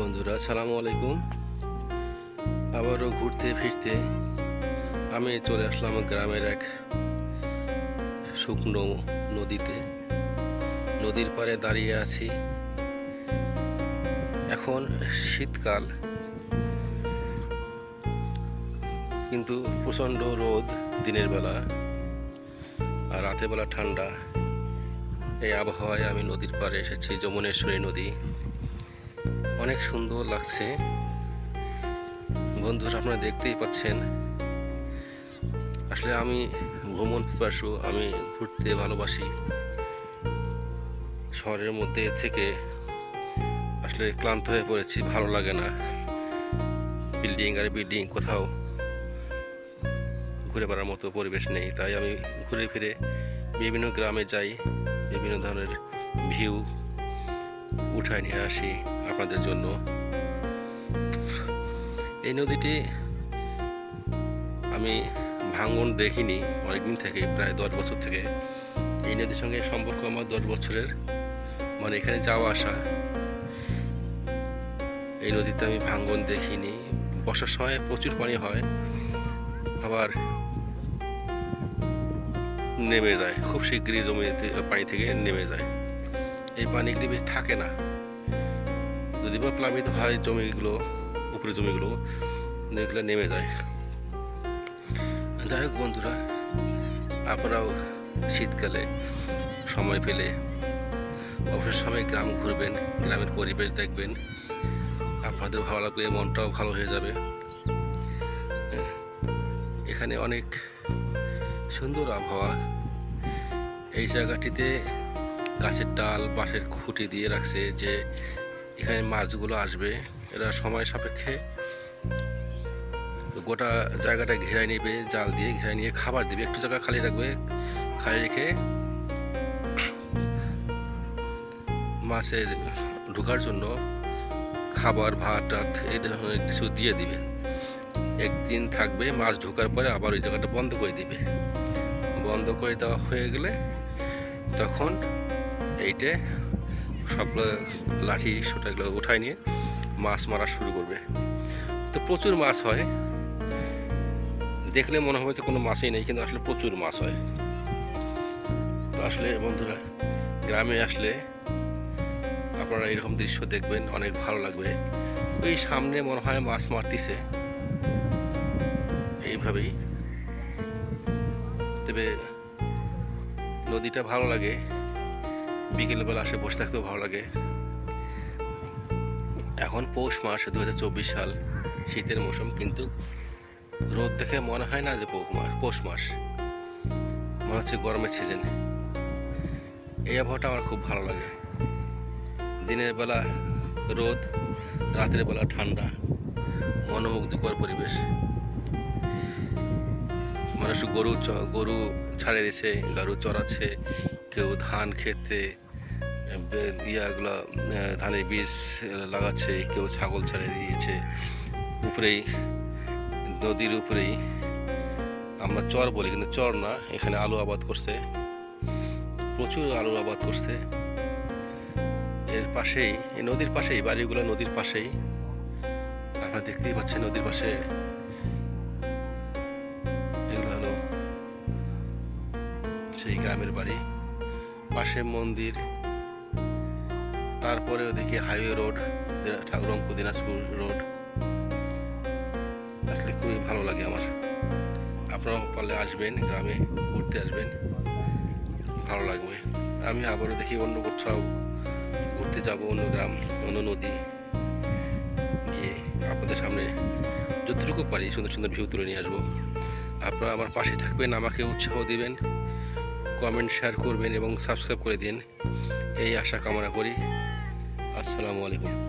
বন্ধুরা, সালামু আলাইকুম। আবারও ঘুরতে ফিরতে আমি চলে আসলাম গ্রামের এক শুকনো নদীতে। নদীর পাড়ে দাঁড়িয়ে আছি। এখন শীতকাল, কিন্তু প্রচণ্ড রোদ দিনের বেলা আর রাতের বেলা ঠান্ডা। এই আবহাওয়ায় আমি নদীর পাড়ে এসেছি, যমুনেশ্বরী নদী। অনেক সুন্দর লাগছে। বন্ধুরা, আপনারা দেখতেই পাচ্ছেন। আসলে আমি ভ্রমণ পিপাসু, আমি ঘুরতে ভালোবাসি। শহরের মধ্যে থেকে আসলে ক্লান্ত হয়ে পড়েছি, ভালো লাগে না। বিল্ডিং আর বিল্ডিং কোথাও ঘুরে বেড়ার মতো পরিবেশ নেই। তাই আমি ঘুরে ফিরে বিভিন্ন গ্রামে যাই, বিভিন্ন ধরনের ভিউ উঠায় নিয়ে আসি আপনাদের জন্য। এই নদীটি আমি ভাঙন দেখিনি অনেকদিন থেকে, প্রায় দশ বছর থেকে। এই নদীর সঙ্গে সম্পর্ক আমার দশ বছরের মানে এখানে যাওয়া আসা। এই নদীতে আমি ভাঙ্গন দেখিনি। বর্ষার সময় প্রচুর পানি হয়, আবার নেমে যায়, খুব শীঘ্রই জমিতে পানি থেকে নেমে যায়। এই পানিগুলি বেশি থাকে না। যদি বা প্লাবিত হয় জমিগুলো, উপরে জমিগুলো এগুলো নেমে যায়। যাই হোক বন্ধুরা, আপনারাও শীতকালে সময় পেলে অবসর সময় গ্রাম ঘুরবেন, গ্রামের পরিবেশ দেখবেন। আপনাদের ভালো লাগবে মনটাও ভালো হয়ে যাবে। এখানে অনেক সুন্দর আবহাওয়া। এই জায়গাটিতে গাছের ডাল, বাঁশের খুঁটি দিয়ে রাখছে যে এখানে মাছগুলো আসবে। এরা সময় সাপেক্ষে গোটা জায়গাটা ঘেরাই নেবে, জাল দিয়ে ঘেরাই নিয়ে খাবার দিবে। একটু জায়গা খালি রাখবে, খালি রেখে মাছের ঢোকার জন্য খাবার, ভাত, টাত, এই ধরনের কিছু দিয়ে দিবে। একদিন থাকবে মাছ ঢোকার পরে আবার ওই জায়গাটা বন্ধ করে দিবে। বন্ধ করে দেওয়া হয়ে গেলে তখন এইটে সবগুলো লাঠি সোটাগুলো উঠায় নিয়ে মাছ মারা শুরু করবে। তো প্রচুর মাছ হয়। দেখলে মনে হবে যে কোনো মাছই নেই, কিন্তু আসলে প্রচুর মাছ হয়। তো আসলে বন্ধুরা, গ্রামে আসলে আপনারা এরকম দৃশ্য দেখবেন, অনেক ভালো লাগবে। ওই সামনে মনে হয় মাছ মারতিছে। এইভাবেই। তবে নদীটা ভালো লাগে। বিকেলবেলা আসে, বসে থাকতেও ভালো লাগে। এখন পৌষ মাস দু হাজার চব্বিশ সাল। শীতের মৌসুম, কিন্তু রোদ দেখে মনে হয় না যে পৌষ মাস পৌষ মাস। মনে হচ্ছে গরমের সিজন এই আবহাওয়াটা আমার খুব ভালো লাগে। দিনের বেলা রোদ, রাতের বেলা ঠান্ডা, মনোমুগ্ধকর পরিবেশ। মানুষ গরু গরু ছাড়ে দিছে গরু চড়াচ্ছে কেউ ধান খেতে ইয়াগুলো ধানের বীজ লাগাচ্ছে, কেউ ছাগল ছাড়িয়ে দিয়েছে। উপরেই, নদীর উপরেই, আমরা চর বলি, কিন্তু চর না, এখানে আলু আবাদ করছে। প্রচুর আলু আবাদ করছে। এর পাশেই, এই নদীর পাশেই, বাড়িগুলো নদীর পাশেই, আপনারা দেখতেই পাচ্ছেন নদীর পাশে। এগুলো হলো সেই গ্রামের বাড়ি। পাশে মন্দির তারপরে ওদিকে হাইওয়ে রোড ঠাকুরঙ্কু দিনাজপুর রোড। আসলে খুবই ভালো লাগে আমার। আপনারাও পারলে আসবেন, গ্রামে ঘুরতে আসবেন। ভালো লাগবে। আমি আবারও দেখি অন্য কোথাও ঘুরতে যাব, অন্য গ্রাম, অন্য নদী। গিয়ে আপনাদের সামনে যতটুকু পারি সুন্দর সুন্দর ভিউ তুলে নিয়ে আসব। আপনারা আমার পাশে থাকবেন, আমাকে উৎসাহ দিবেন কমেন্ট শেয়ার করবেন এবং সাবস্ক্রাইব করে দিন। এই আশা কামনা করি। আসসালামু আলাইকুম।